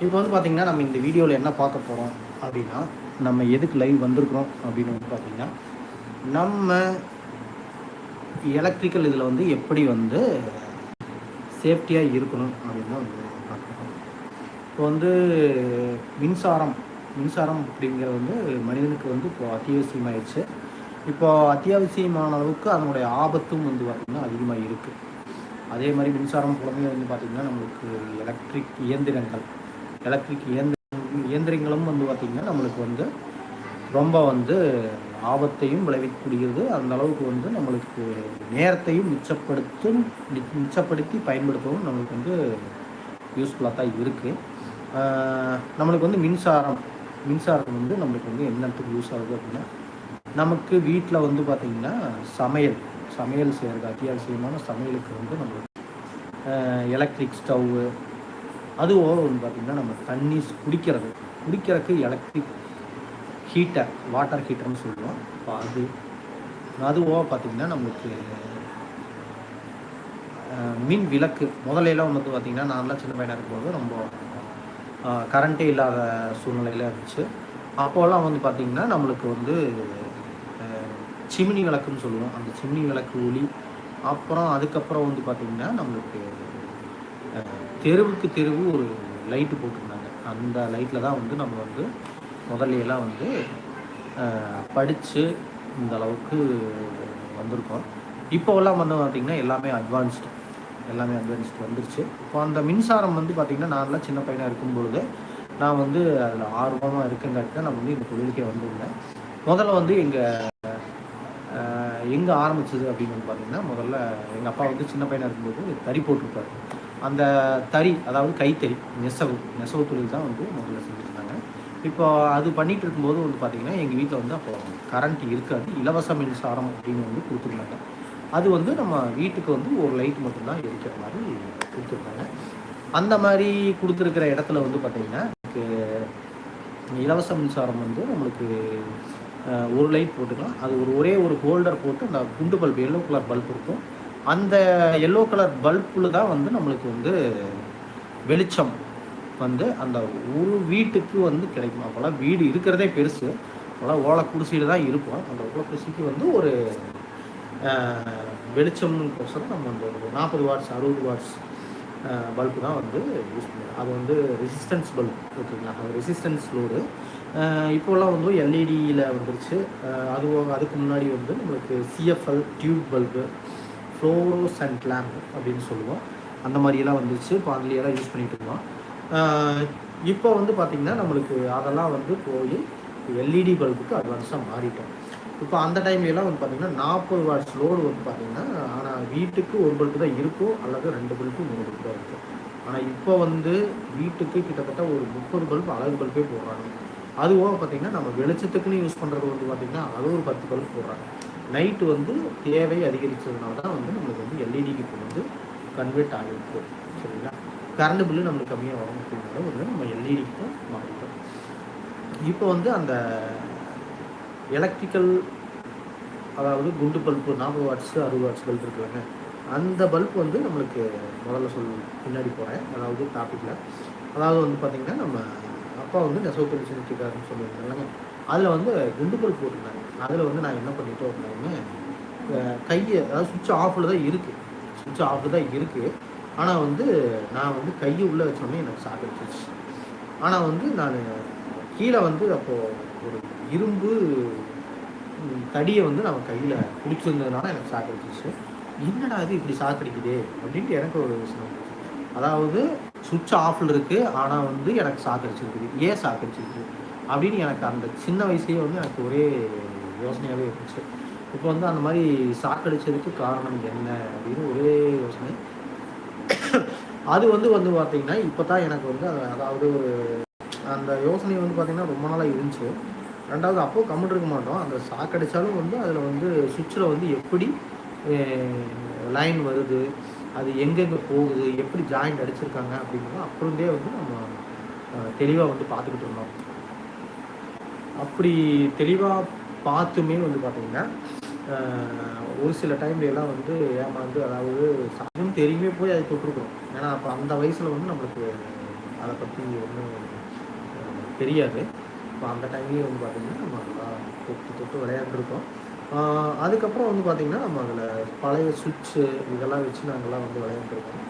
இப்போ வந்து பார்த்திங்கன்னா நம்ம இந்த வீடியோவில் என்ன பார்க்க போகிறோம் அப்படின்னா நம்ம எதுக்கு லைவ் வந்திருக்கிறோம் அப்படின்னு வந்து பார்த்திங்கன்னா நம்ம எலக்ட்ரிக்கல் இதில் வந்து எப்படி வந்து சேஃப்டியாக இருக்கணும் அப்படின்னு தான் வந்து பார்க்குறோம் இப்போ வந்து மின்சாரம் மின்சாரம் அப்படிங்கிறது வந்து மனிதனுக்கு வந்து இப்போது அத்தியாவசியமாயிடுச்சு. இப்போ அத்தியாவசியமான அளவுக்கு அதனுடைய ஆபத்தும் வந்து பார்த்திங்கன்னா அதிகமாக இருக்குது அதே மாதிரி மின்சாரம் குழந்தைங்க வந்து பார்த்திங்கன்னா நம்மளுக்கு எலக்ட்ரிக் இயந்திரங்கள் எலக்ட்ரிக் இயந்திர இயந்திரங்களும் வந்து பார்த்திங்கன்னா நம்மளுக்கு வந்து ரொம்ப வந்து ஆபத்தையும் விளைவிக்கக்கூடியது. அந்த அளவுக்கு வந்து நம்மளுக்கு நேரத்தையும் மிச்சப்படுத்தும் மிச்சப்படுத்தி பயன்படுத்தவும் நம்மளுக்கு வந்து யூஸ்ஃபுல்லாக தான் இருக்குது நம்மளுக்கு வந்து மின்சாரம் மின்சாரம் வந்து நம்மளுக்கு வந்து என்னத்துக்கு யூஸ் ஆகுது அப்படின்னா நமக்கு வீட்டில் வந்து பார்த்திங்கன்னா சமையல் சமையல் செய்கிறது அத்தியாவசியமான சமையலுக்கு வந்து நம்மளுக்கு எலக்ட்ரிக் ஸ்டவ்வு அது ஓவர் வந்து பார்த்திங்கன்னா நம்ம தண்ணி குடிக்கிறது. குடிக்கிறதுக்கு எலக்ட்ரிக் ஹீட்டர் வாட்டர் ஹீட்டர்னு சொல்லுவோம். இப்போ அது அது அதுவோ பார்த்திங்கன்னா நம்மளுக்கு மின் விளக்கு. முதலையெல்லாம் வந்து பார்த்திங்கன்னா நான்லாம் சின்ன பையனாக இருக்கும்போது ரொம்ப கரண்ட்டே இல்லாத சூழ்நிலையில் இருந்துச்சு. அப்போல்லாம் வந்து பார்த்திங்கன்னா நம்மளுக்கு வந்து சிமினி விளக்குன்னு சொல்லுவோம். அந்த சிமினி விளக்கு ஒளி. அப்புறம் அதுக்கப்புறம் வந்து பார்த்திங்கன்னா நம்மளுக்கு தெருவுக்கு தெருவு ஒரு லைட்டு போட்டிருந்தாங்க. அந்த லைட்டில் தான் வந்து நம்ம வந்து முதல்லையெல்லாம் வந்து படித்து இந்த அளவுக்கு வந்திருக்கோம். இப்போவெல்லாம் வந்து பார்த்திங்கன்னா எல்லாமே அட்வான்ஸ்டு எல்லாமே அட்வான்ஸ்டு வந்துருச்சு. இப்போ அந்த மின்சாரம் வந்து பார்த்திங்கன்னா நான்லாம் சின்ன பையனாக இருக்கும்பொழுது நான் வந்து அதில் ஆர்வமாக இருக்குங்காட்டி தான் நான் வந்து இந்த தொழிலுக்கே வந்திருந்தேன். முதல்ல வந்து எங்கள் எங்கே ஆரம்பிச்சது அப்படின்னு வந்து பார்த்தீங்கன்னா முதல்ல எங்கள் அப்பா வந்து சின்ன பையனாக இருக்கும்போது தறி போட்டிருப்பாரு. அந்த தறி அதாவது கைத்தறி நெசவு நெசவு தொழில் தான் வந்து முதல்ல செஞ்சுருந்தாங்க. இப்போ அது பண்ணிகிட்டு இருக்கும்போது வந்து பார்த்திங்கன்னா எங்கள் வீட்டில் வந்து அப்போ கரண்ட் இருக்காது இலவச மின்சாரம் அப்படின்னு வந்து கொடுத்துருந்தாங்க. அது வந்து நம்ம வீட்டுக்கு வந்து ஒரு லைட் மட்டும்தான் எரிக்கிற மாதிரி கொடுத்துருந்தாங்க. அந்த மாதிரி கொடுத்துருக்கிற இடத்துல வந்து பார்த்திங்கன்னா இலவச மின்சாரம் வந்து நம்மளுக்கு ஒரு லைட் போட்டுக்கலாம். அது ஒரு ஒரே ஒரு ஹோல்டர் போட்டு அந்த குண்டு பல்ப் எல்லோ கலர் பல்ப் இருக்கும். அந்த எல்லோ கலர் பல்பில் தான் வந்து நம்மளுக்கு வந்து வெளிச்சம் வந்து அந்த ஒரு வீட்டுக்கு வந்து கிடைக்கும். அப்போல்லாம் வீடு இருக்கிறதே பெருசு. அப்போல்லாம் ஓலை குடிசையில் தான் இருப்போம். அந்த ஓலை குடிசைக்கு வந்து ஒரு வெளிச்சம்னுக்கோசரம் நம்ம வந்து ஒரு நாற்பது வாட்ஸ் அறுபது வாட்ஸ் பல்பு தான் வந்து யூஸ் பண்ணுவோம். அது வந்து ரெசிஸ்டன்ஸ் பல்ப் ஓகேங்களா அது ரெசிஸ்டன்ஸ் லோடு இப்போல்லாம் வந்து எல்இடியில் வந்துருச்சு. அதுவும் அதுக்கு முன்னாடி வந்து நம்மளுக்கு CFL tube bulb fluorescent and lamp அப்படின்னு சொல்லுவோம். அந்த மாதிரியெல்லாம் வந்துச்சு. பாதிலியெல்லாம் யூஸ் பண்ணிகிட்டு இருந்தோம். இப்போ வந்து பார்த்திங்கன்னா நம்மளுக்கு அதெல்லாம் வந்து போய் எல்இடி பல்புக்கு அட்வான்ஸாக மாறிட்டோம். இப்போ அந்த டைம்லலாம் வந்து பார்த்திங்கன்னா நாற்பது வாட்ஸ் லோடு வந்து பார்த்திங்கன்னா ஆனால் வீட்டுக்கு ஒரு பல்பு தான் இருக்கும். அல்லது ரெண்டு பல்பு மூணு பல்பு தான் இருக்கும். ஆனால் இப்போ வந்து வீட்டுக்கு கிட்டத்தட்ட ஒரு முப்பது பல்பு அழகு பல்பே போடுறாங்க. அதுவும் பார்த்திங்கன்னா நம்ம வெளிச்சத்துக்குன்னு யூஸ் பண்ணுறது வந்து பார்த்திங்கன்னா அது ஒரு பத்து பல்பு போடுறாங்க. நைட்டு வந்து தேவை அதிகரித்ததுனால தான் வந்து நம்மளுக்கு வந்து எல்இடிக்கு இப்போ வந்து கன்வெர்ட் ஆகிருக்கு சரிங்களா? கரண்ட் பில்லு நம்மளுக்கு கம்மியாக வரும் அப்படின்னால வந்து நம்ம எல்இடிக்கு மாறிட்டோம். இப்போ வந்து அந்த எலக்ட்ரிக்கல் அதாவது குண்டு பல்பு நாற்பது வாட்ஸு அறுபது வாட்ஸ் பல்ப் இருக்குல்லங்க. அந்த பல்ப் வந்து நம்மளுக்கு முதல்ல சொல் பின்னாடி போகிறேன் அதாவது டாப்பிக்கில் அதாவது வந்து பார்த்திங்கன்னா நம்ம அப்பா வந்து நெசவு தொழில் செஞ்சுருக்காருன்னு சொல்லுவாங்க அதில் வந்து குண்டு போட்டிருந்தாங்க. அதில் வந்து நான் என்ன பண்ணிட்டோம் அப்படின்னா கையை அதாவது சுவிட்ச் ஆஃபில் தான் இருக்குது சுவிட்ச் ஆஃபில் தான் இருக்குது ஆனால் வந்து நான் வந்து கையை உள்ளே வச்சோடனே எனக்கு சாக்கடிச்சிருச்சு ஆனால் வந்து நான் கீழே வந்து அப்போது ஒரு இரும்பு தடியை வந்து நம்ம கையில் பிடிச்சிருந்ததுனால எனக்கு சாக்கடிச்சிச்சு என்னடா அது இப்படி சாக்கடிக்குது அப்படின்ட்டு எனக்கு ஒரு விஷயம் அதாவது சுவிட்ச் ஆஃபில் இருக்குது ஆனால் வந்து எனக்கு சாக்கடிச்சிருக்குது ஏன் சாக்கடிச்சிருக்குது அப்படின்னு எனக்கு அந்த சின்ன வயசுலேயே வந்து எனக்கு ஒரே யோசனையாகவே இருந்துச்சு. இப்போ வந்து அந்த மாதிரி சாக்கடிச்சதுக்கு காரணம் என்ன அப்படின்னு ஒரே யோசனை. அது வந்து வந்து பார்த்தீங்கன்னா இப்போ தான் எனக்கு வந்து அதாவது ஒரு அந்த யோசனை வந்து பார்த்திங்கன்னா ரொம்ப நாளாக இருந்துச்சு. ரெண்டாவது அப்போது கம்மிட்டு இருக்க மாட்டோம். அந்த சாக்கடிச்சாலும் வந்து அதில் வந்து சுவிட்சில் வந்து எப்படி லைன் வருது அது எங்கெங்கே போகுது எப்படி ஜாயிண்ட் அடிச்சிருக்காங்க அப்படிங்கிறது அப்புறந்தே வந்து நம்ம தெளிவாக வந்து பார்த்துக்கிட்டு இருந்தோம். அப்படி தெளிவாக பார்த்துமே வந்து பார்த்திங்கன்னா ஒரு சில டைம்ல எல்லாம் வந்து ஏமாந்து அதாவது சமயம் தெரியுமே போய் அதை தொட்டிருக்கிறோம் ஏன்னா அப்போ அந்த வயசில் வந்து நம்மளுக்கு அதை பற்றி ஒன்றும் தெரியாது. இப்போ அந்த டைம்லேயே வந்து பார்த்திங்கன்னா நம்ம நல்லா தொட்டு தொட்டு விளையாண்டுருக்கோம். அதுக்கப்புறம் வந்து பார்த்திங்கன்னா நம்ம அதில் பழைய சுவிட்சு இதெல்லாம் வச்சு நாங்கள்லாம் வந்து விளையாண்டுருக்கோம்.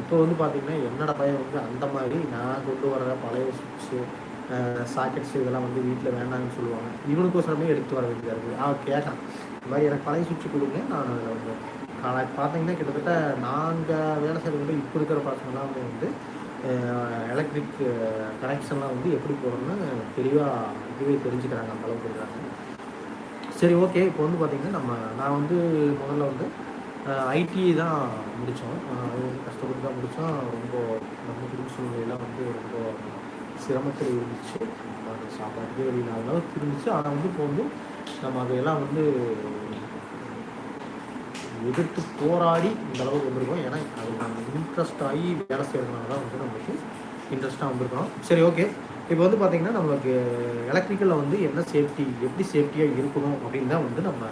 இப்போ வந்து பார்த்திங்கன்னா என்னோடய பையன் வந்து அந்த மாதிரி நான் கொண்டு வர பழைய சுவிட்சு சாக்கெட்ஸ் இதெல்லாம் வந்து வீட்டில் வேண்டாம்னு சொல்லுவாங்க. இவனுக்கோசரமே எடுத்து வர வேண்டியதாக இருக்குது. அவன் கேட்டான். இந்த மாதிரி எனக்கு பழைய சுவிட்சு கொடுங்க. நான் அதில் வந்து ஆனால் பார்த்தீங்கன்னா கிட்டத்தட்ட நாங்கள் வேலை செய்கிறவங்க இப்போ இருக்கிற பசங்கள்லாம் வந்து எலக்ட்ரிக் கனெக்ஷன்லாம் வந்து எப்படி போகணும்னு தெளிவாக இதுவே தெரிஞ்சுக்கிறாங்க அந்த அளவுக்கு இருக்காங்க. சரி ஓகே இப்போ வந்து பார்த்திங்கன்னா நம்ம நான் வந்து முதல்ல வந்து ஐடி தான் முடித்தோம் அது வந்து கஷ்டப்பட்டு தான் முடித்தோம் ரொம்ப நம்ம குடும்ப சூழ்நிலையெல்லாம் வந்து ரொம்ப சிரமத்தில் இருந்துச்சு. அது சாப்பாட்டுக்கே வெளியில் அளவுக்கு இருந்துச்சு. ஆனால் வந்து இப்போ வந்து நம்ம அதையெல்லாம் வந்து எதிர்த்து போராடி இந்த அளவுக்கு வந்திருக்கோம். ஏன்னா அது நம்ம இன்ட்ரெஸ்ட் ஆகி வேலை செய்கிறதுனால தான் வந்து நம்மளுக்கு இன்ட்ரெஸ்ட்டாக வந்திருக்கோம். சரி ஓகே இப்போ வந்து பார்த்திங்கன்னா நம்மளுக்கு எலக்ட்ரிக்கலில் வந்து என்ன சேஃப்டி எப்படி சேஃப்டியாக இருக்கணும் அப்படின்னு தான் வந்து நம்ம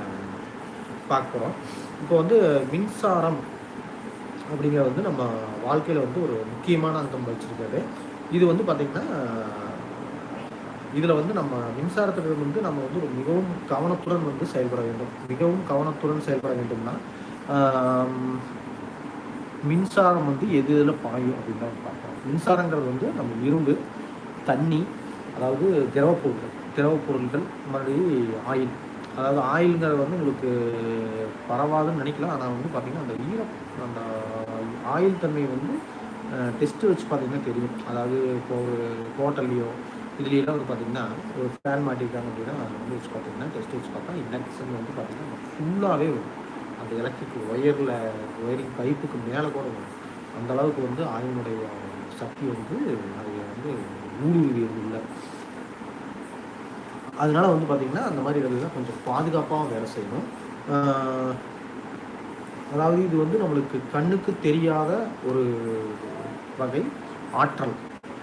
பார்க்குறோம் இப்போ வந்து மின்சாரம் அப்படிங்கிறது வந்து நம்ம வாழ்க்கையில் வந்து ஒரு முக்கியமான அங்கம் வச்சுருக்காரு. இது வந்து பார்த்திங்கன்னா இதில் வந்து நம்ம மின்சாரத்துடன் வந்து நம்ம வந்து மிகவும் கவனத்துடன் வந்து செயல்பட வேண்டும். மிகவும் கவனத்துடன் செயல்பட வேண்டும்னா மின்சாரம் வந்து எது இதில் பாயும் அப்படின்னு தான் மின்சாரங்கள் வந்து நம்ம இரும்பு தண்ணி அதாவது திரவப்பொருட்கள் பொருட்கள் மறுபடி ஆயில். அதாவது ஆயிலுங்கிறது வந்து உங்களுக்கு பரவாதுன்னு நினைக்கலாம். ஆனால் வந்து பார்த்திங்கன்னா அந்த ஈரம் அந்த ஆயில் தன்மை வந்து டெஸ்ட்டு வச்சு பார்த்தீங்கன்னா தெரியும். அதாவது இப்போ ஒரு ஹோட்டல்லையோ இதுலையெல்லாம் வந்து பார்த்திங்கன்னா ஒரு ஃபேன் மாட்டிருக்காங்க அப்படின்னா அதை வந்து வச்சு பார்த்தீங்கன்னா டெஸ்ட் வச்சு பார்த்தா இண்டக்ஷன் வந்து பார்த்திங்கன்னா ஃபுல்லாகவே வரும். அந்த எலக்ட்ரிக் ஒயரில் ஒயரிங் பைப்புக்கு மேலே கூட வரும். அந்த அளவுக்கு வந்து ஆயினுடைய சக்தி வந்து நிறைய வந்து ஊடுருவியது இல்லை. அதனால் வந்து பார்த்திங்கன்னா அந்த மாதிரி இதெல்லாம் கொஞ்சம் பாதுகாப்பாக வேலை செய்யணும். அதாவது இது வந்து நம்மளுக்கு கண்ணுக்கு தெரியாத ஒரு வகை ஆற்றல்.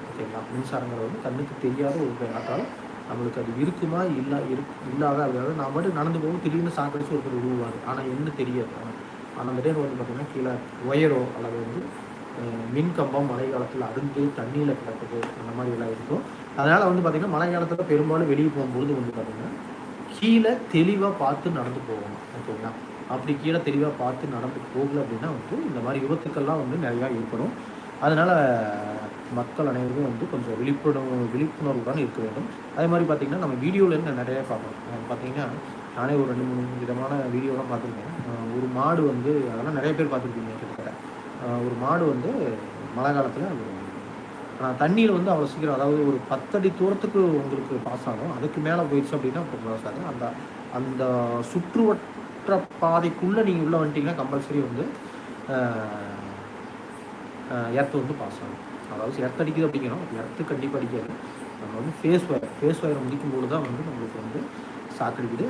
ஓகேங்களா? மின்சாரங்கிறது வந்து கண்ணுக்கு தெரியாத ஒரு வகை ஆற்றல். நம்மளுக்கு அது இருக்குமா? இல்லை இருக் இல்லாத? அதாவது நான் மட்டும் நடந்து போகும் திடீர்னு சாக்கடிச்சு ஒருத்தர் உருவாரு ஆனால் என்ன தெரியாது. ஆனால் அந்த டைம் வந்து பார்த்திங்கன்னா கீழே ஒயரோ அல்லது வந்து மின் கம்பம் மழை காலத்தில் அருந்து தண்ணியில் கிடக்குது. அந்த மாதிரி எல்லாம் இருக்கும். அதனால் வந்து பார்த்திங்கன்னா மழை காலத்தில் பெரும்பாலும் வெளியே போகும்பொழுது வந்து பார்த்திங்கன்னா கீழே தெளிவாக பார்த்து நடந்து போகணும். ஓகேங்களா? அப்படி கீழே தெளிவாக பார்த்து நடந்து போகல அப்படின்னா வந்து இந்த மாதிரி விபத்துக்கள்லாம் வந்து நிறையா ஏற்படும். அதனால் மக்கள் அனைவரும் வந்து கொஞ்சம் விழிப்புணர்வு விழிப்புணர்வுடன் இருக்க வேண்டும். அதே மாதிரி பார்த்திங்கன்னா நம்ம வீடியோலேருந்து நிறைய பார்க்குறோம் பார்த்தீங்கன்னா நானே ஒரு ரெண்டு மூணு விதமான வீடியோலாம் பார்த்துருக்கேன். ஒரு மாடு வந்து அதெல்லாம் நிறைய பேர் பார்த்துருக்கீங்க கிட்டத்தட்ட. ஒரு மாடு வந்து மழை காலத்தில் தண்ணியில் வந்து அவ்வளோ சீக்கிரம் அதாவது ஒரு பத்தடி தூரத்துக்கு உங்களுக்கு பாஸ் ஆகும். அதுக்கு மேலே போயிடுச்சு அப்படின்னா இப்போ பாஸ் ஆகும். அந்த அந்த சுற்ற பாதைக்குள்ளே நீங்கள் உள்ளே வந்துட்டீங்கன்னா கம்பல்சரி வந்து எர்த்து வந்து பாஸ் ஆகும். அதாவது எர்த் அடிக்குது அப்படிங்கிறோம். எர்த்து கண்டிப்பாக அடிக்காது. நம்ம வந்து ஃபேஸ் ஒயர் ஃபேஸ் ஒயரை முடிக்கும் போது தான் வந்து நம்மளுக்கு வந்து சாக்கடிக்குது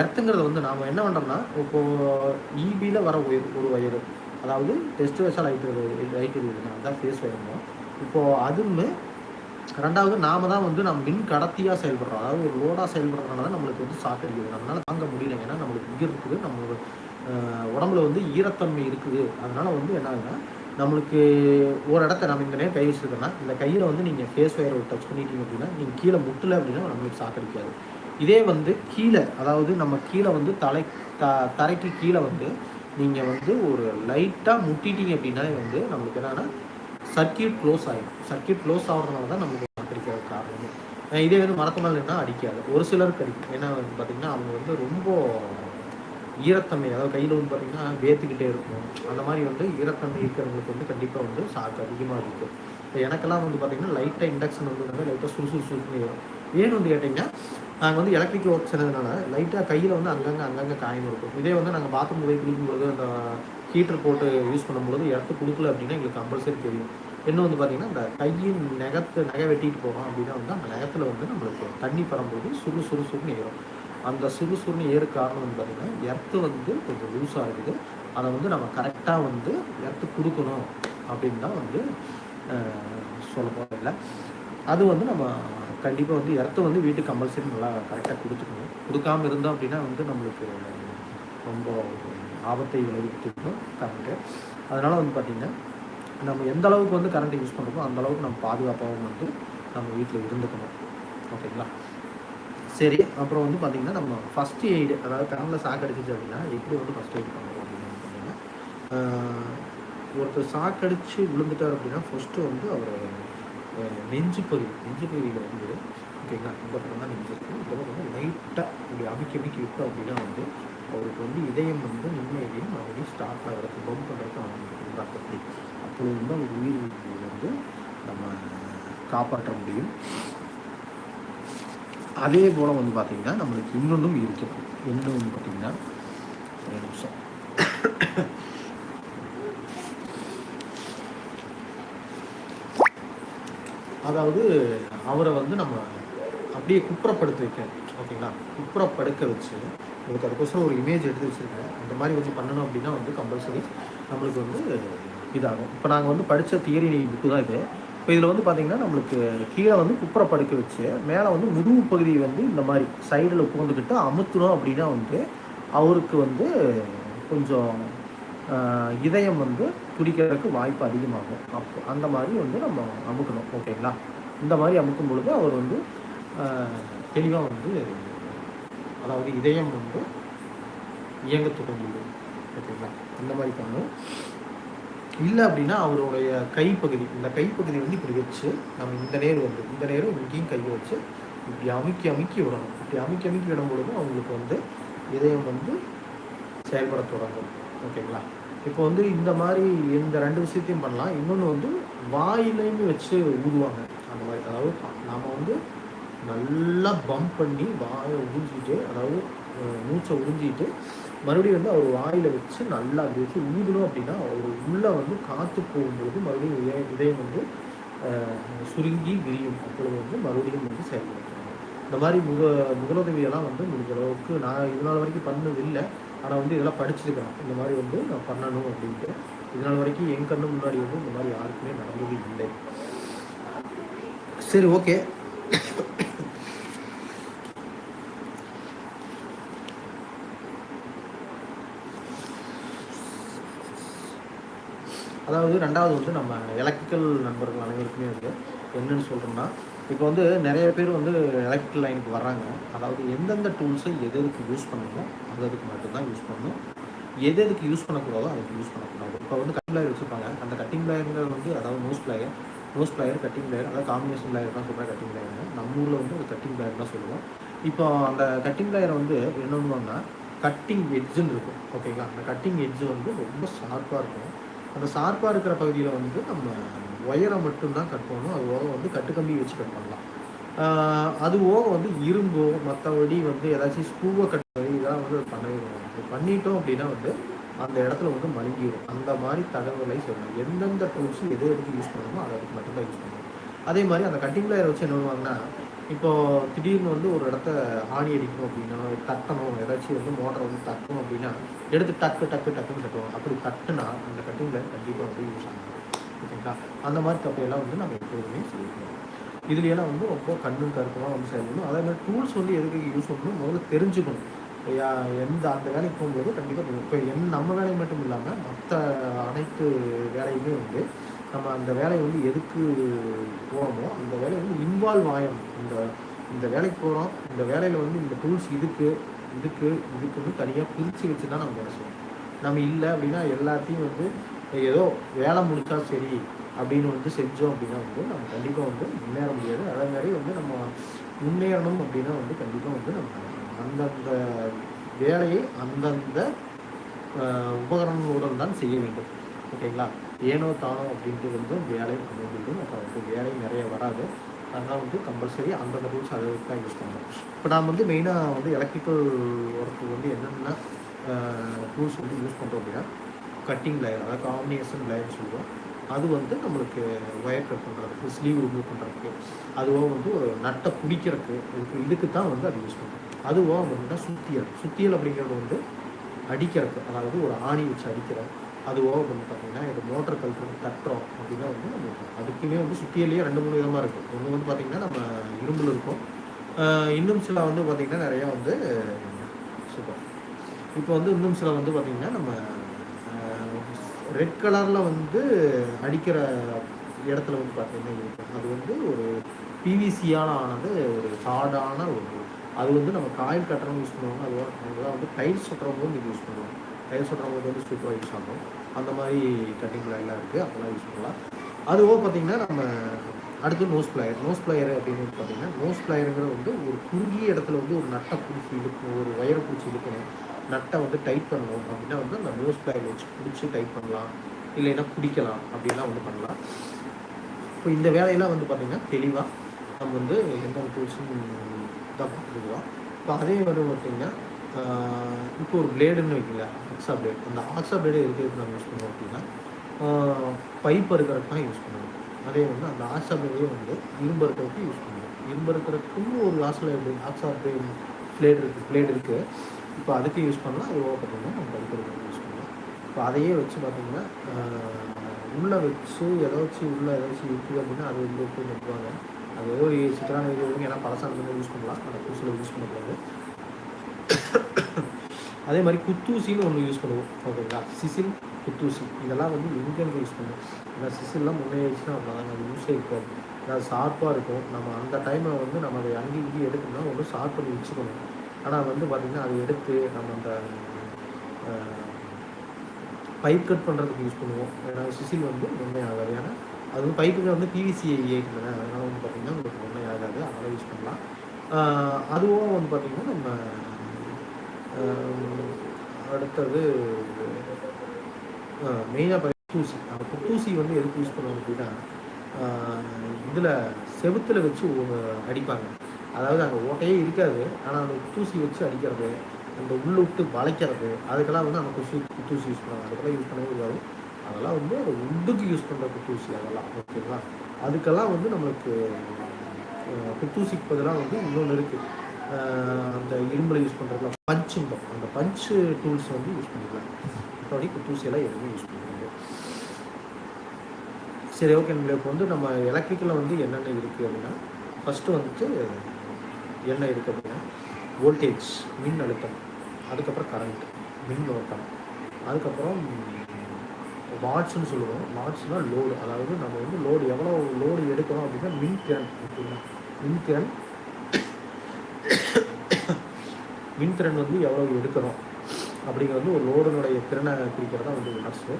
எர்த்துங்கிறத வந்து நாம் என்ன பண்ணுறோம்னா இப்போது ஈபியில் வர ஒயர் ஒரு ஒயர் அதாவது டெஸ்ட் வயசாக லைட் லைட் இருக்குதுன்னா அதுதான் ஃபேஸ் ஒயருங்க இப்போது அதுவுமே ரெண்டாவது நாம தான் வந்து நம்ம மின் கடத்தியாக செயல்படுறோம். அதாவது ஒரு லோடாக செயல்படுறதுனால தான் நம்மளுக்கு வந்து சாக்கடிக்குது நம்மளால தாங்க முடியல ஏன்னா நம்மளுக்கு உயிர் இருக்குது. நம்மளோட உடம்புல வந்து ஈரத்தன்மை இருக்குது. அதனால வந்து என்ன ஆகுதுன்னா நம்மளுக்கு ஒரு இடத்த நம்ம இந்த நேரம் கை வச்சுருக்கோம்னா இந்த கையில் வந்து நீங்கள் ஃபேஸ் ஒயரை டச் பண்ணிட்டீங்க அப்படின்னா நீங்கள் கீழே முட்டலை அப்படின்னா நம்மளுக்கு சாக்கடிக்காது இதே வந்து கீழே அதாவது நம்ம கீழே வந்து தலை த தரைக்கு கீழே வந்து நீங்கள் வந்து ஒரு லைட்டாக முட்டிட்டீங்க அப்படின்னா வந்து நம்மளுக்கு என்னன்னா சர்க்கியூட் க்ளோஸ் ஆகிடும் சர்க்கியூட் க்ளோஸ் ஆகிறதுனால தான் நமக்கு அடிக்கிற காரணம். இதே வந்து மரத்து மேலே அடிக்காது. ஒரு சிலருக்கு அடிக்கும். ஏன்னா வந்து பார்த்திங்கன்னா அவங்க வந்து ரொம்ப ஈரத்தன்மை அதாவது கையில் வந்து பார்த்திங்கன்னா வேத்துக்கிட்டே இருக்கும். அந்த மாதிரி வந்து ஈரத்தன்மை இருக்கிறவங்களுக்கு வந்து கண்டிப்பாக வந்து சாக்கு அதிகமாக இருக்கும். இப்போ எனக்கெல்லாம் வந்து பார்த்தீங்கன்னா லைட்டாக இண்டக்ஷன் வந்து லைட்டாக சுறுசுறு சுறுசுன்னு ஏறும். ஏன்னு வந்து கேட்டிங்கன்னா நாங்கள் வந்து எலக்ட்ரிக் ஒர்க் செய்யறதுனால லைட்டாக கையில் வந்து அங்கங்கே அங்கங்கே காயம் இருக்கும். இதே வந்து நாங்கள் பாத்ரூம் போய் குளிக்கும்பொழுது அந்த ஹீட்டர் போட்டு யூஸ் பண்ணும்பொழுது இடத்து கொடுக்கல அப்படின்னா எங்களுக்கு கம்பல்சரி தெரியும். இன்னும் வந்து பார்த்தீங்கன்னா இந்த கையின் நகத்தை நகை வெட்டிட்டு போகிறோம் அப்படின்னா வந்து அந்த நகத்தில் வந்து நம்மளுக்கு தண்ணி பரம்போது சுறு சுறு சுறுன்னு ஏறும். அந்த சுறு சுறுன்னு ஏறு காரணம் வந்து பார்த்தீங்கன்னா எர்த்து வந்து கொஞ்சம் லூஸாக இருக்குது. அதை வந்து நம்ம கரெக்டாக வந்து எர்த்து கொடுக்கணும் அப்படின்னு தான் வந்து சொல்ல போகிறதில்ல அது வந்து நம்ம கண்டிப்பாக வந்து இடத்த வந்து வீட்டுக்கு கம்பல்சரி நல்லா கரெக்டாக கொடுத்துக்கணும். கொடுக்காமல் இருந்தோம் அப்படின்னா வந்து நம்மளுக்கு ரொம்ப ஆபத்தை விளைவிக்கும் கரண்ட்டு அதனால் வந்து பார்த்திங்கன்னா நம்ம எந்த அளவுக்கு வந்து கரண்ட்டை யூஸ் பண்ணுறோமோ அந்த அளவுக்கு நம்ம பாதுகாப்பாகவும் வந்து நம்ம வீட்டில் இருந்துக்கணும். ஓகேங்களா சரி அப்புறம் வந்து பார்த்திங்கன்னா நம்ம ஃபஸ்ட்டு எய்டு அதாவது கரண்டில் சாக்கு அடிச்சிச்சு அப்படின்னா எப்படி வந்து ஃபஸ்ட் எய்டு பண்ணுறோம் அப்படின்னு பார்த்தீங்கன்னா ஒருத்தர் சாக்கடிச்சு விழுந்துட்டார் அப்படின்னா ஃபஸ்ட்டு வந்து அவர் நெஞ்சு பகுதி நெஞ்சு பகுதியில் வந்து ஓகேங்களா இந்த பக்கம் தான் நெஞ்சு இருக்குது இந்த பக்கம் வந்து லைட்டாக இப்படி அமுக்கி அமுக்கி விட்டோம் அப்படின்னா வந்து அவருக்கு வந்து இதயம் வந்து நிம்மதியும் மறுபடியும் ஸ்டார்ட் ஆகிறதுக்கு பம்ப் பண்ணுறதுக்கு அவங்க அப்படி அப்பொழுது வந்து அவர் உயிர் வந்து நம்ம காப்பாற்ற முடியும். அதே போல் வந்து பார்த்திங்கன்னா நம்மளுக்கு இன்னொன்றும் இருக்குது என்ன வந்து பார்த்திங்கன்னா ஒரு நிமிஷம். அதாவது அவரை வந்து நம்ம அப்படியே குப்புறப்படுத்த வைக்க ஓகேங்களா? குப்புறப்படுக்க வச்சு உங்களுக்கு அதுக்கோசரம் ஒரு இமேஜ் எடுத்து வச்சுருக்கேன். அந்த மாதிரி வந்து பண்ணணும் அப்படின்னா வந்து கம்பல்சரி நம்மளுக்கு வந்து இதாகும். இப்போ நாங்கள் வந்து படித்த தியரி புக்கு தான் இது. இப்போ இதில் வந்து பார்த்திங்கன்னா நம்மளுக்கு கீழே வந்து குப்புற படுக்க வச்சு மேலே வந்து முதுகு பகுதி வந்து இந்த மாதிரி சைடில் உட்காந்துக்கிட்டு அமுத்தணும் அப்படின்னா வந்து அவருக்கு வந்து கொஞ்சம் இதயம் வந்து துடிக்கிறதுக்கு வாய்ப்பு அதிகமாகும். அப்போ அந்த மாதிரி வந்து நம்ம அமுக்கணும். ஓகேங்களா? இந்த மாதிரி அமுக்கும் பொழுது அவர் வந்து தெளிவாக வந்து அதாவது இதயம் வந்து இயங்க தொடங்கிடும் ஓகேங்களா? அந்த மாதிரி பண்ணும் இல்லை அப்படின்னா அவருடைய கைப்பகுதி இந்த கைப்பகுதி வந்து இப்படி வச்சு நம்ம இந்த நேர் வந்து இந்த நேரம் இங்கேயும் கையை வச்சு இப்படி அமுக்கி அமுக்கி விடணும். இப்படி அமுக்கி அமுக்கி விடும் பொழுது அவங்களுக்கு வந்து இதயம் வந்து செயல்பட தொடங்கும். ஓகேங்களா? இப்போ வந்து இந்த மாதிரி இந்த ரெண்டு விஷயத்தையும் பண்ணலாம். இன்னொன்று வந்து வாயிலையுமே வச்சு ஊதுவாங்க. அந்த மாதிரி அதாவது நாம் வந்து நல்லா பம்ப் பண்ணி வாயை உறிஞ்சிக்கிட்டு அதாவது மூச்சை உறிஞ்சிட்டு மறுபடியும் வந்து அவர் வாயில் வச்சு நல்லா அப்படி வச்சு ஊதணும் அப்படின்னா அவர் உள்ளே வந்து காற்று போகும்போது மறுபடியும் இதயம் வந்து சுருங்கி விரியும். அப்பொழுது வந்து மறுபடியும் வந்து செயல்படுத்துவாங்க. இந்த மாதிரி முக முதலுதவியெல்லாம் வந்து முடிஞ்ச அளவுக்கு நான் இதனால் வரைக்கும் பண்ணதில்லை. ஆனால் வந்து இதெல்லாம் படிச்சிருக்கிறேன் இந்த மாதிரி வந்து நான் பண்ணணும் அப்படின்ட்டு. இதனால் வரைக்கும் என் கண்ணு முன்னாடி வந்து இந்த மாதிரி யாருக்குமே நடந்தது இல்லை. சரி ஓகே. அதாவது ரெண்டாவது வந்து நம்ம எலக்ட்ரிக்கல் நண்பர்கள் அனைவருக்குமே வந்து என்னென்னு சொல்கிறோம்னா இப்போ வந்து நிறைய பேர் வந்து எலக்ட்ரிக்கல் லைனுக்கு வர்றாங்க. அதாவது எந்தெந்த டூல்ஸை எது எதுக்கு யூஸ் பண்ணணுமோ அது அதுக்கு மட்டும்தான் யூஸ் பண்ணணும். எது எதுக்கு யூஸ் பண்ணக்கூடாதோ அதுக்கு யூஸ் பண்ணக்கூடாது. இப்போ வந்து கட்டிங் பிளேயர் வச்சுருப்பாங்க. அந்த கட்டிங் பிளேயருங்கிறது வந்து அதாவது nose plier nose plier cutting plier அதாவது காம்பினேஷன் பிளேயர் தான் சொல்கிறேன் கட்டிங் பிளேயர் நம்ம ஊரில் வந்து ஒரு கட்டிங் பிளேயர் தான் சொல்லுவோம். இப்போ அந்த கட்டிங் பிளேயரை வந்து என்ன பண்ணுவாங்கன்னா கட்டிங் எட்ஜுன்னு இருக்கும். ஓகேங்களா அந்த கட்டிங் எட்ஜு வந்து ரொம்ப ஷார்ப்பாக இருக்கும். அந்த சார்பாக இருக்கிற பகுதியில் வந்து நம்ம ஒயரை மட்டும்தான் கட் பண்ணணும் அது போக வந்து கட்டுக்கம்பி வச்சு கட் பண்ணலாம் அது போக வந்து இரும்போ மற்றபடி வந்து ஏதாச்சும் ஸ்கூவை கட் இதெல்லாம் வந்து பண்ணிடுவோம். பண்ணிட்டோம் அப்படின்னா வந்து அந்த இடத்துல வந்து மழுங்கிடும் அந்த மாதிரி தகவலை சொல்லணும் எந்தெந்த டூல்ஸ் எது எதுக்கு யூஸ் பண்ணணுமோ அதை அதுக்கு மட்டும்தான் யூஸ் பண்ணணும். அதே மாதிரி அந்த கட்டிங் பிளேயரை வச்சு என்ன பண்ணுவாங்கன்னா இப்போ திடீர்னு வந்து ஒரு இடத்த ஆணி அடிக்கணும் அப்படின்னா தட்டணும் ஏதாச்சும் வந்து மோட்டரை வந்து தட்டணும் அப்படின்னா எடுத்து டக்கு டக்கு டக்குன்னு கட்டுவோம் அப்படி கட்டுனா அந்த கட்டிங்கில் கண்டிப்பாக வந்து யூஸ் ஆகும். ஓகேங்களா? அந்த மாதிரி தப்பையெல்லாம் வந்து நம்ம எப்போதுமே செய்யணும் இதுலையெல்லாம் வந்து ரொம்ப கண்ணும் கருத்துமாக வந்து செய்யணும் அதே மாதிரி டூல்ஸ் வந்து எதுக்கு யூஸ் பண்ணணும்? முதல்ல தெரிஞ்சுக்கணும். எந்த அந்த வேலைக்கு போகும்போது கண்டிப்பாக இப்போ என் நம்ம வேலை மட்டும் இல்லாமல் மற்ற அனைத்து வேலையுமே வந்து நம்ம அந்த வேலையை வந்து எதுக்கு போகிறோமோ அந்த வேலையை வந்து இன்வால்வ் ஆகணும் இந்த இந்த வேலைக்கு போகிறோம் இந்த வேலையில் வந்து இந்த டூல்ஸ் இதுக்கு இதுக்கு இதுக்குன்னு தனியாக பிரித்து வச்சு தான் நம்ம பேசுவோம் நம்ம இல்லை அப்படின்னா எல்லாத்தையும் வந்து ஏதோ வேலை முடித்தா சரி அப்படின்னு வந்து செஞ்சோம் அப்படின்னா வந்து நம்ம கண்டிப்பாக வந்து முன்னேற முடியாது. அதே மாதிரி வந்து நம்ம முன்னேறணும் அப்படின்னா வந்து கண்டிப்பாக வந்து நம்ம அந்தந்த வேலையை அந்தந்த உபகரணங்களுடன் தான் செய்ய வேண்டும். ஓகேங்களா? ஏனோ தானோ அப்படின்ட்டு வந்து வேலை அப்படின்ட்டு நம்ம வந்து வேலை நிறைய வராது. அதனால் வந்து கம்பல்சரி அந்தந்த ரூல்ஸ் அதை தான் யூஸ் பண்ணணும். இப்போ நாம் வந்து மெயினாக வந்து எலக்ட்ரிக்கல் ஒர்க்கு வந்து என்னென்ன டூல்ஸ் வந்து யூஸ் பண்ணுறோம் அப்படின்னா கட்டிங் லேயர் அதாவது காம்பினேஷன் லேயர் சொல்லுவோம். அது வந்து நம்மளுக்கு ஒயர் கட் பண்ணுறதுக்கு ஸ்லீவ் ரிமூவ் பண்ணுறதுக்கு அதுவும் வந்து ஒரு நட்டை பிடிக்கிறதுக்கு இதுக்கு இதுக்கு தான் வந்து அது யூஸ் பண்ணுறோம் அதுவும் வந்து சுத்தியல். சுத்தியல் அப்படிங்கிறது வந்து அடிக்கிறதுக்கு அதாவது ஒரு ஆணி வச்சு அடிக்கிற அது ஓவர் பண்ணி பார்த்தீங்கன்னா இது மோட்டர் கல்ட்ரு தட்டுறோம் அப்படின்னா வந்து நம்ம அதுக்குமே வந்து சுத்தியிலேயே ரெண்டு மூணு விதமாக இருக்கும். ஒன்று வந்து பார்த்திங்கன்னா நம்ம இரும்பில் இருக்கும். இன்னும் சில வந்து பார்த்திங்கன்னா நிறையா வந்து சூப்பர் இப்போ வந்து இன்னும் சில வந்து பார்த்திங்கன்னா நம்ம ரெட் கலரில் வந்து அடிக்கிற இடத்துல வந்து பார்த்திங்கன்னா இருக்கும். அது வந்து ஒரு பிவிசியால் ஆனது ஒரு ஹார்டான ஒரு அது வந்து நம்ம காயில் கட்டுறவங்க யூஸ் பண்ணுவாங்க. அது வந்து டைல்ஸ் சுட்டுறவங்க வந்து யூஸ் பண்ணுவாங்க. டைல்ஸ் சொல்கிறவங்க வந்து சூப்பராக யூஸ் ஆகும் அந்த மாதிரி கட்டிங் எல்லாம் இருக்குது அதெல்லாம் யூஸ் பண்ணலாம். அதுவும் பார்த்தீங்கன்னா நம்ம அடுத்து நோஸ் பிளேயர் நோஸ் பிளேயர் அப்படின்னு பார்த்தீங்கன்னா நோஸ் பிளேயருங்கிறது வந்து ஒரு குறுகிய இடத்துல வந்து ஒரு நட்டை பிடிச்சி இழுக்கணும் ஒரு ஒயரை பிடிச்சி இழுக்கணும் நட்டை வந்து டைட் பண்ணணும். அப்படின்னா வந்து அந்த நோஸ் பிளேயர் வச்சு பிடிச்சி டைட் பண்ணலாம். இல்லைன்னா பிடிக்கலாம். அப்படின்லாம் வந்து பண்ணலாம். இப்போ இந்த வேலையெல்லாம் வந்து பார்த்திங்கன்னா தெளிவாக நம்ம வந்து எந்த டூல்ஸும் தான் பார்த்துருக்கோம் இப்போ அதே வந்து பார்த்திங்கன்னா இப்போ ஒரு பிளேடுன்னு வைக்கல ஆக்ஸா பிளேட் அந்த ஆக்ஸா பிளேடு எதுக்கு நம்ம யூஸ் பண்ணுவோம் அப்படின்னா பைப் அறுக்கிறதுக்கு தான் யூஸ் பண்ணுவோம் அதே வந்து அந்த ஆக்ஸா பிளேடையே வந்து இரும்பு இருக்கிறதுக்கு யூஸ் பண்ணுவோம் இரும்பு இருக்கிறதுக்கும் ஒரு ஆக்ஸா ஆக்ஸா பிளேட் பிளேட் இருக்குது பிளேட் இருக்குது இப்போ அதுக்கு யூஸ் பண்ணலாம் அது பார்த்திங்கன்னா நம்ம பைப் அறுக்கிறதுக்கு யூஸ் பண்ணலாம். இப்போ அதையே வச்சு பார்த்திங்கன்னா உள்ளே வச்சு ஏதாச்சும் உள்ளே ஏதாச்சும் இருக்குது அப்படின்னா அது வந்து போய் நிறுத்துவாங்க அது ஏதோ ஒரு சிக்கலான இது ஏன்னா பழசானது யூஸ் பண்ணலாம் அந்த புதுசில் யூஸ் பண்ணக்கூடாது. அதே மாதிரி குத்தூசின்னு ஒன்று யூஸ் பண்ணுவோம். ஓகேங்களா? சிசில் குத்தூசி. இதெல்லாம் வந்து எங்கேருந்து யூஸ் பண்ணுவோம். ஏன்னா சிசில்லாம் முன்னேறிச்சுன்னா அவ்வளோதாங்க அது யூஸே இருக்காது அதாவது ஷார்ப்பாக இருக்கும். நம்ம அந்த டைமில் வந்து நம்ம அதை அங்கேயும் இங்கே எடுக்கணும்னா ஒன்று ஷார்ப் பண்ணி வச்சுக்கணும். ஆனால் வந்து பார்த்திங்கன்னா அதை எடுத்து நம்ம அந்த பைப் கட் பண்ணுறதுக்கு யூஸ் பண்ணுவோம். ஏன்னா சிசில் வந்து ஒன்றே ஆகாது. ஏன்னா அது வந்து பைப்புக்கு வந்து பிவிசி ஏற்றுனேன் அதனால் வந்து பார்த்திங்கன்னா உங்களுக்கு ஒன்றே ஆகாது. அதனால் யூஸ் பண்ணலாம். அதுவும் வந்து பார்த்திங்கன்னா நம்ம அடுத்தது மெயினாக புத்தூசி அந்த புத்தூசி வந்து எதுக்கு யூஸ் பண்ணுவோம் அப்படின்னா இதில் செவுத்தில் வச்சு அடிப்பாங்க. அதாவது அங்கே ஓட்டையே இருக்காது. ஆனால் அந்த புத்தூசி வச்சு அடிக்கிறது அந்த உள்ள விட்டு வளைக்கிறது அதுக்கெல்லாம் வந்து அந்த குசி குத்தூசி யூஸ் பண்ணுவாங்க அதுக்கெல்லாம் யூஸ் பண்ணவே கூடாது. அதெல்லாம் வந்து அந்த உண்டுக்கு யூஸ் பண்ணுற குத்தூசி அதெல்லாம் ஓகேங்களா? அதுக்கெல்லாம் வந்து நம்மளுக்கு குத்தூசிக்கு பதிலாக வந்து இன்னொன்று இருக்குது அந்த இரும்பில் யூஸ் பண்ணுறதுல பஞ்சும்பம் அந்த பஞ்சு டூல்ஸ் வந்து யூஸ் பண்ணிக்கலாம். மற்றபடி குத்தூசியெல்லாம் எதுவுமே யூஸ் பண்ண சரி ஓகே இப்போ வந்து நம்ம எலக்ட்ரிக்கலில் வந்து என்னென்ன இருக்குது அப்படின்னா ஃபஸ்ட்டு வந்துட்டு என்ன இருக்குது அப்படின்னா வோல்டேஜ் மின் அழுத்தம் அதுக்கப்புறம் கரண்ட் மின்னோட்டம் அதுக்கப்புறம் வாட்ஸ்னு சொல்லுவோம். வாட்ஸ்னால் லோடு அதாவது நம்ம வந்து லோடு எவ்வளோ லோடு எடுக்கிறோம் அப்படின்னா மின்திறன் ஓகேங்களா மின்திறன் மின்திறன் வந்து எவ்வளோ எடுக்கிறோம் அப்படிங்கிறது வந்து ஒரு லோடனுடைய திறனை குறிக்கிறது தான் வந்து வாட்ஸு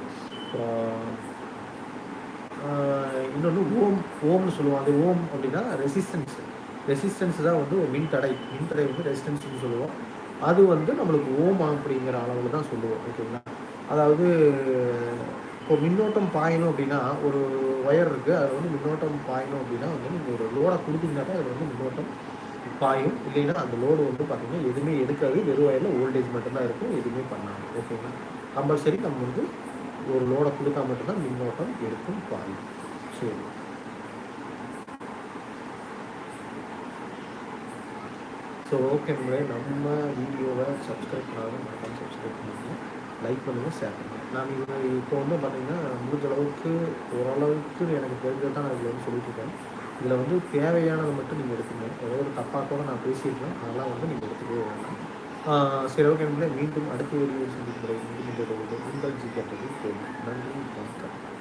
இன்னொன்று ஓம் ஓம்னு சொல்லுவோம். அந்த ஓம் அப்படின்னா ரெசிஸ்டன்ஸ். ரெசிஸ்டன்ஸ் தான் வந்து ஒரு மின் தடை. மின் தடை வந்து ரெசிஸ்டன்ஸ்னு சொல்லுவோம். அது வந்து நம்மளுக்கு ஓம் அப்படிங்கிற அளவில் தான் சொல்லுவோம். ஓகேங்களா? அதாவது இப்போ மின்னோட்டம் பாயணும் அப்படின்னா ஒரு ஒயர் இருக்குது அது வந்து மின்னோட்டம் பாயணும் அப்படின்னா வந்து நீங்கள் ஒரு லோடை கொடுத்தீங்கன்னா தான் அது வந்து மின்னோட்டம் பாயும். இல்லைன்னா அந்த லோடு வந்து பார்த்திங்கன்னா எதுவுமே எடுக்காது. வெறும் வயலில் ஓல்டேஜ் மட்டும்தான் இருக்கும். எதுவுமே பண்ணாது. ஓகேங்களா கம்பல்சரி நம்ம வந்து ஒரு லோடை கொடுத்தா மட்டும்தான் மின்னோட்டம் எடுக்கும் பாயும் சரி. ஸோ ஓகே நம்ம வீடியோவை சப்ஸ்கிரைப் பண்ணாலும் மட்டும் சப்ஸ்கிரைப் பண்ணுங்கள் லைக் பண்ணுங்கள் ஷேர் பண்ணுங்கள் நான் இது இப்போ வந்து பார்த்திங்கன்னா முடிஞ்ச அளவுக்கு ஓரளவுக்கு எனக்கு தெரிஞ்சது தான் நான் இதில் வந்து சொல்லிட்டு இருக்கேன். இதில் வந்து தேவையானதை மட்டும் நீங்கள் எடுத்துக்கணும் ஏதோ ஒரு தப்பாக கூட நான் பேசியிருக்கேன். அதெல்லாம் வந்து நீங்கள் எடுத்துக்கவே வேண்டாம். சரி ஓகே மீண்டும் அடுத்த வீடியோ சந்திக்கும் மீண்டும் உங்கள் ஜி கேட்டது நன்றி வணக்கம்.